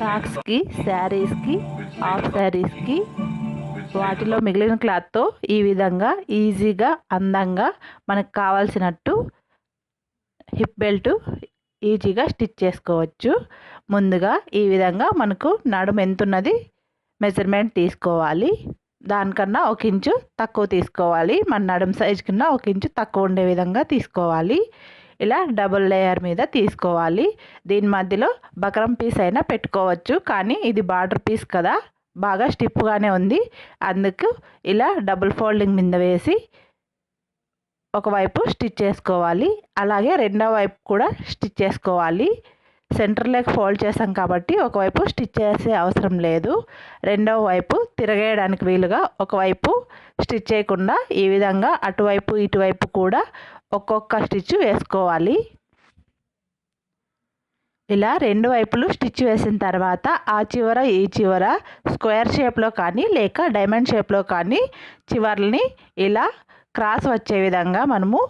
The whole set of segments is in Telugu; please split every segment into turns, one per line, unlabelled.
ఫ్రాక్స్కి శారీస్కి హాఫ్ శారీస్కి వాటిలో మిగిలిన క్లాత్తో ఈ విధంగా ఈజీగా అందంగా మనకు కావాల్సినట్టు హిప్ బెల్ట్ ఈజీగా స్టిచ్ చేసుకోవచ్చు. ముందుగా ఈ విధంగా మనకు నడుము ఎంతున్నది మెజర్మెంట్ తీసుకోవాలి. దానికన్నా ఒక ఇంచు తక్కువ తీసుకోవాలి. మన నడుము సైజ్ కన్నా ఒక ఇంచు తక్కువ ఉండే విధంగా తీసుకోవాలి. ఇలా డబుల్ లేయర్ మీద తీసుకోవాలి. దీని మధ్యలో బకరం పీస్ అయినా పెట్టుకోవచ్చు. కానీ ఇది బార్డర్ పీస్ కదా. బాగా స్టిప్గానే ఉంది. అందుకు ఇలా డబుల్ ఫోల్డింగ్ మీద వేసి ఒకవైపు స్టిచ్ చేసుకోవాలి. అలాగే రెండో వైపు కూడా స్టిచ్ చేసుకోవాలి. సెంటర్లోకి ఫోల్డ్ చేసాం కాబట్టి ఒకవైపు స్టిచ్ చేసే అవసరం లేదు. రెండవ వైపు తిరగేయడానికి వీలుగా ఒకవైపు స్టిచ్ చేయకుండా ఈ విధంగా అటువైపు ఇటువైపు కూడా ఒక్కొక్క స్టిచ్ వేసుకోవాలి. ఇలా రెండు వైపులు స్టిచ్ వేసిన తర్వాత ఆ చివర ఈ చివర స్క్వేర్ షేప్లో కానీ లేక డైమండ్ షేప్లో కానీ చివర్ని ఇలా క్రాస్ వచ్చే విధంగా మనము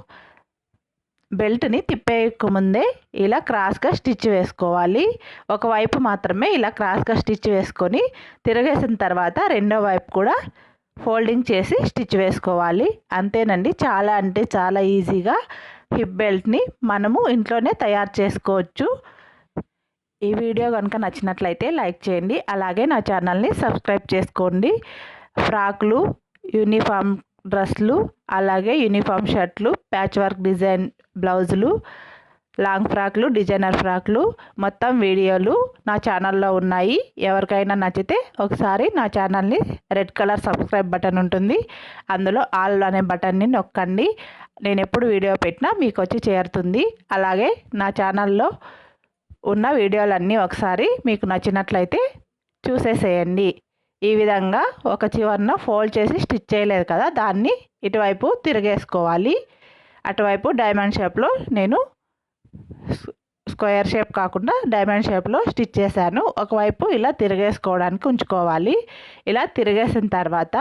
బెల్ట్ని తిప్పేయకముందే ఇలా క్రాస్గా స్టిచ్ వేసుకోవాలి. ఒకవైపు మాత్రమే ఇలా క్రాస్గా స్టిచ్ వేసుకొని తిరగేసిన తర్వాత రెండో వైపు కూడా ఫోల్డింగ్ చేసి స్టిచ్ వేసుకోవాలి. అంతేనండి. చాలా అంటే చాలా ఈజీగా హిప్ బెల్ట్ని మనము ఇంట్లోనే తయారు చేసుకోవచ్చు. ఈ వీడియో కనుక నచ్చినట్లయితే లైక్ చేయండి. అలాగే నా ఛానల్ని సబ్స్క్రైబ్ చేసుకోండి. ఫ్రాక్లు యూనిఫామ్ డ్రెస్లు అలాగే యూనిఫామ్ షర్ట్లు ప్యాచ్ వర్క్ డిజైన్ బ్లౌజులు లాంగ్ ఫ్రాక్లు డిజైనర్ ఫ్రాక్లు మొత్తం వీడియోలు నా ఛానల్లో ఉన్నాయి. ఎవరికైనా నచ్చితే ఒకసారి నా ఛానల్ని రెడ్ కలర్ సబ్స్క్రైబ్ బటన్ ఉంటుంది. అందులో ఆల్ అనే బటన్ని నొక్కండి. నేను ఎప్పుడు వీడియో పెట్టినా మీకు వచ్చి చేరుతుంది. అలాగే నా ఛానల్లో ఉన్న వీడియోలన్నీ ఒకసారి మీకు నచ్చినట్లయితే చూసేసేయండి. ఈ విధంగా ఒక చివరన ఫోల్డ్ చేసి స్టిచ్ చేయలేదు కదా దాన్ని ఇటువైపు తిరిగేసుకోవాలి. అటువైపు డైమండ్ షేప్లో నేను స్క్వేర్ షేప్ కాకుండా డైమండ్ షేప్లో స్టిచ్ చేశాను. ఒకవైపు ఇలా తిరిగేసుకోవడానికి ఉంచుకోవాలి. ఇలా తిరిగేసిన తర్వాత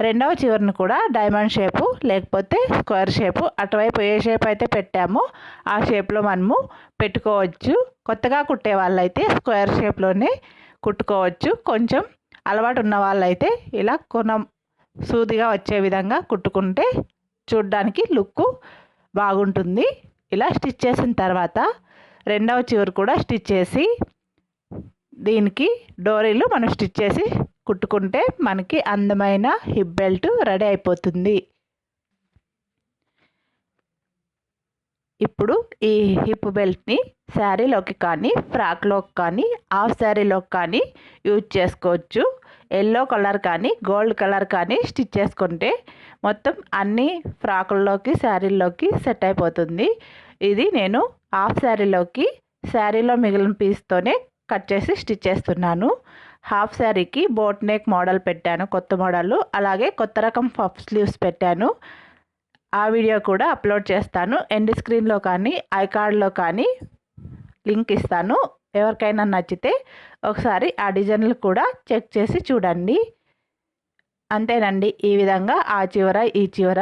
రెండవ చివరిని కూడా డైమండ్ షేపు లేకపోతే స్క్వేర్ షేపు అటువైపు ఏ షేప్ అయితే పెట్టామో ఆ షేప్లో మనము పెట్టుకోవచ్చు. కొత్తగా కుట్టే వాళ్ళైతే స్క్వేర్ షేప్లోనే కుట్టుకోవచ్చు. కొంచెం అలవాటు ఉన్న వాళ్ళైతే ఇలా కొన సూదిగా వచ్చే విధంగా కుట్టుకుంటే చూడ్డానికి లుక్ బాగుంటుంది. ఇలా స్టిచ్ చేసిన తర్వాత రెండవ చివరి కూడా స్టిచ్ చేసి దీనికి డోరీలు మనం స్టిచ్ చేసి కుట్టుకుంటే మనకి అందమైన హిప్ బెల్ట్ రెడీ అయిపోతుంది. ఇప్పుడు ఈ హిప్ బెల్ట్ని శారీలోకి కానీ ఫ్రాక్లోకి కానీ హాఫ్ శారీలోకి కానీ యూజ్ చేసుకోవచ్చు. ఎల్లో కలర్ కానీ గోల్డ్ కలర్ కానీ స్టిచ్ చేసుకుంటే మొత్తం అన్ని ఫ్రాకుల్లోకి శారీల్లోకి సెట్ అయిపోతుంది. ఇది నేను హాఫ్ శారీలోకి శారీలో మిగిలిన పీస్తోనే కట్ చేసి స్టిచ్ చేస్తున్నాను. హాఫ్ శారీకి బోట్ నెక్ మోడల్ పెట్టాను కొత్త మోడల్. అలాగే కొత్త రకం పఫ్ స్లీవ్స్ పెట్టాను. ఆ వీడియో కూడా అప్లోడ్ చేస్తాను. ఎండ్ స్క్రీన్లో కానీ ఐకార్డ్లో కానీ లింక్ ఇస్తాను. ఎవరికైనా నచ్చితే ఒకసారి ఆ డిజైన్లు కూడా చెక్ చేసి చూడండి. అంతేనండి ఈ విధంగా ఆ చివర ఈ చివర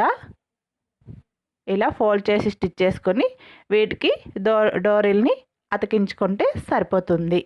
ఇలా ఫోల్డ్ చేసి స్టిచ్ చేసుకొని వీటికి డో డోరిల్ని అతికించుకుంటే సరిపోతుంది.